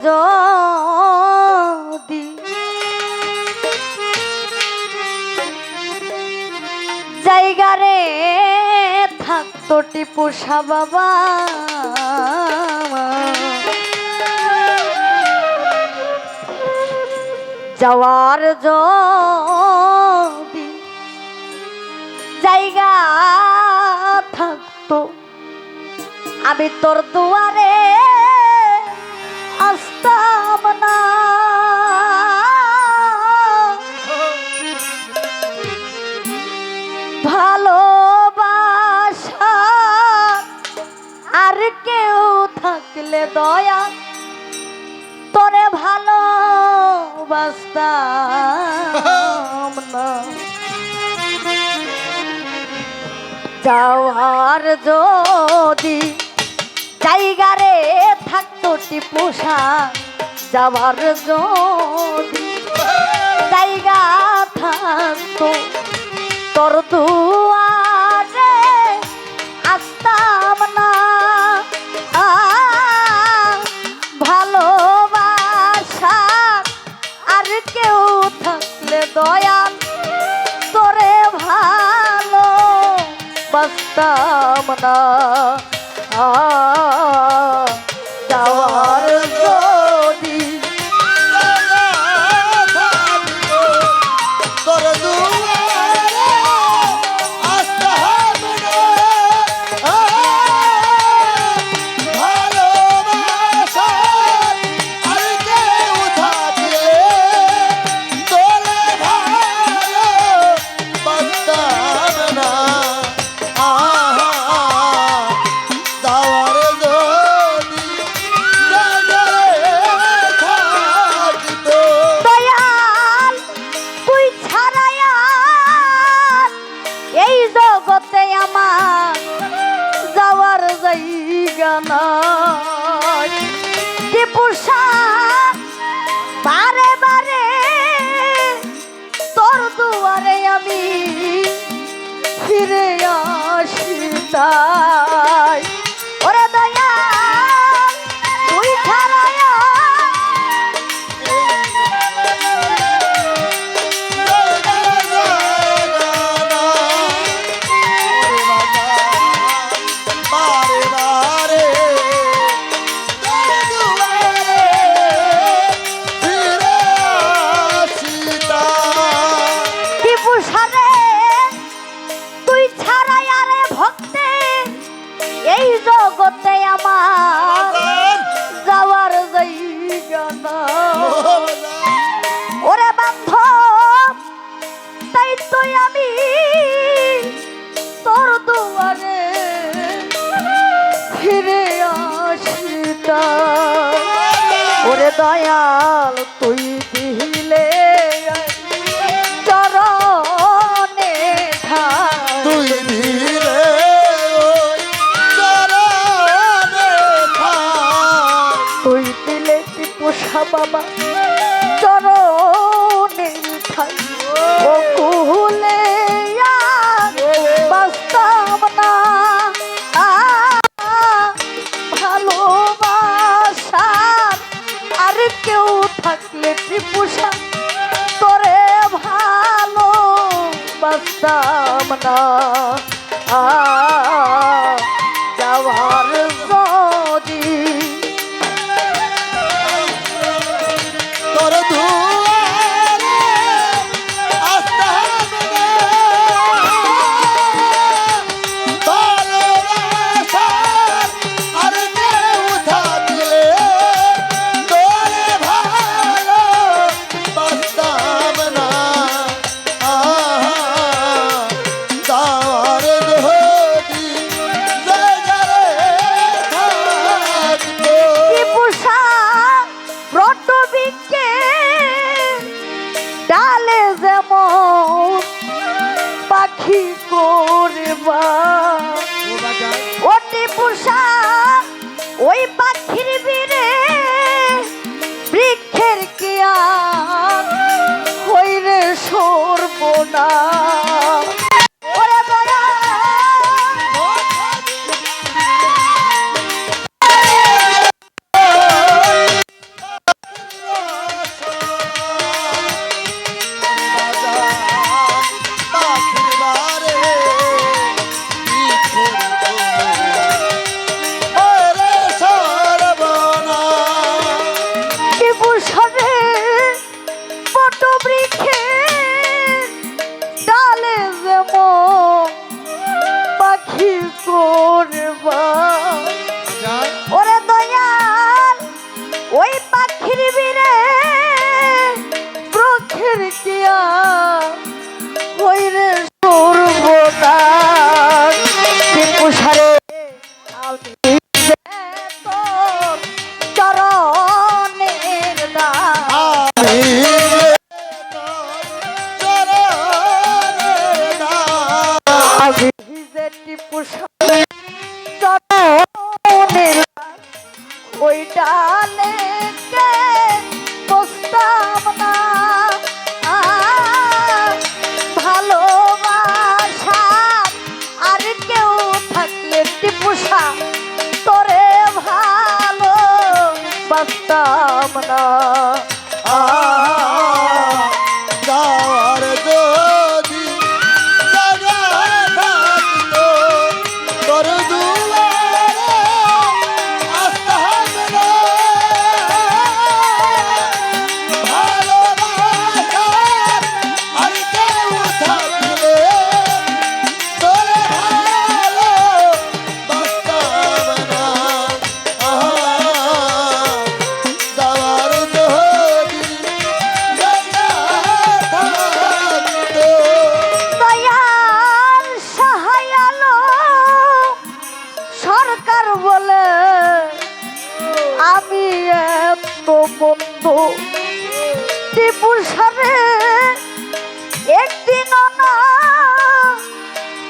যদি জায়গারে থাকতো টিপু সাহ বাবা যাওয়ার যদি জায়গা থাকতো আমি তোর দুয়ারে থাকলে দয়া, তোরে ভালোবাসতাম না। যাওয়ার যদি জায়গারে থাকতো টিপুষা যাওয়ার যদি জায়গা থাকতো, তোর দুয়ারে নাই টিপুষা বারে বারে তোর দুয়ারে আমি ফিরে আসি জগতে আমার যাওয়ার ওরে বান্ধব, তাই তুই আমি তোর দুয়ারে ফিরে আসিতা ওরে দয়াল, তুই বাস্তব না। আ, বন্ধু টিপু সারে একদিন না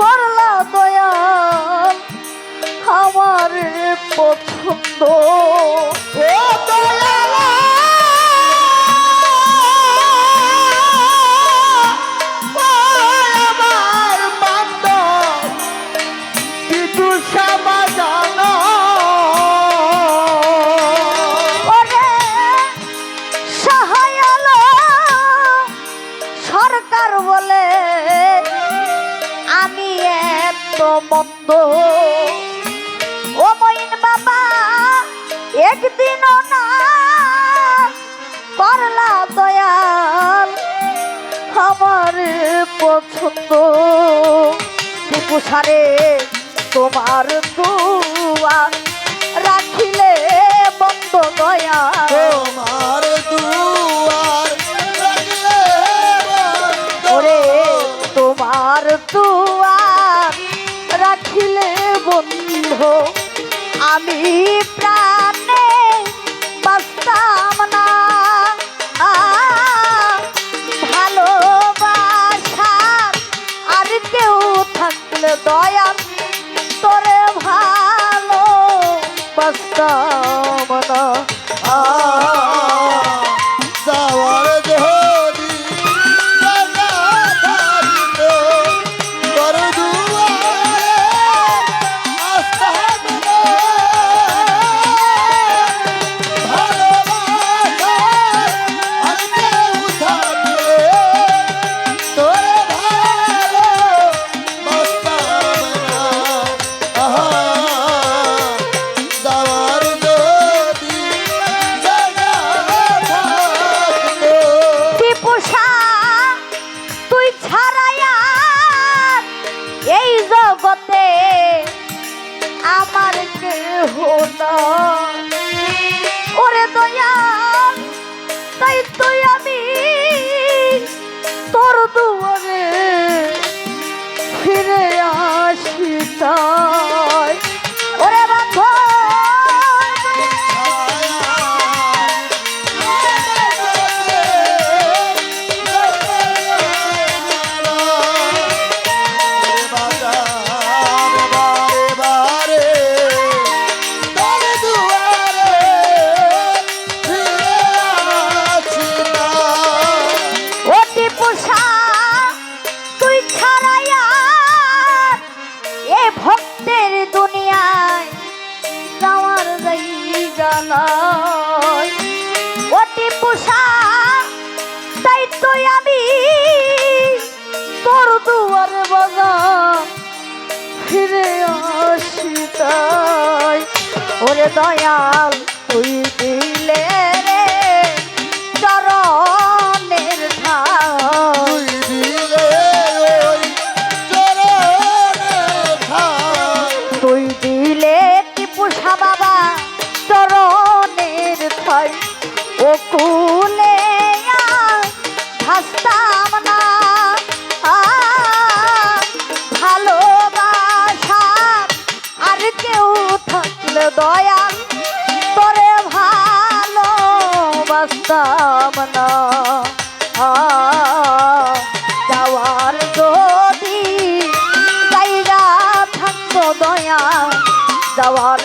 করলা দয়াল আমার পছন্দ। মন্দ। ও মইন বাবা একদিন না করলা দয়াল আমার পছন্দ। টিপু সারে তোমার দুয়া তা Valladolid. যাওয়ার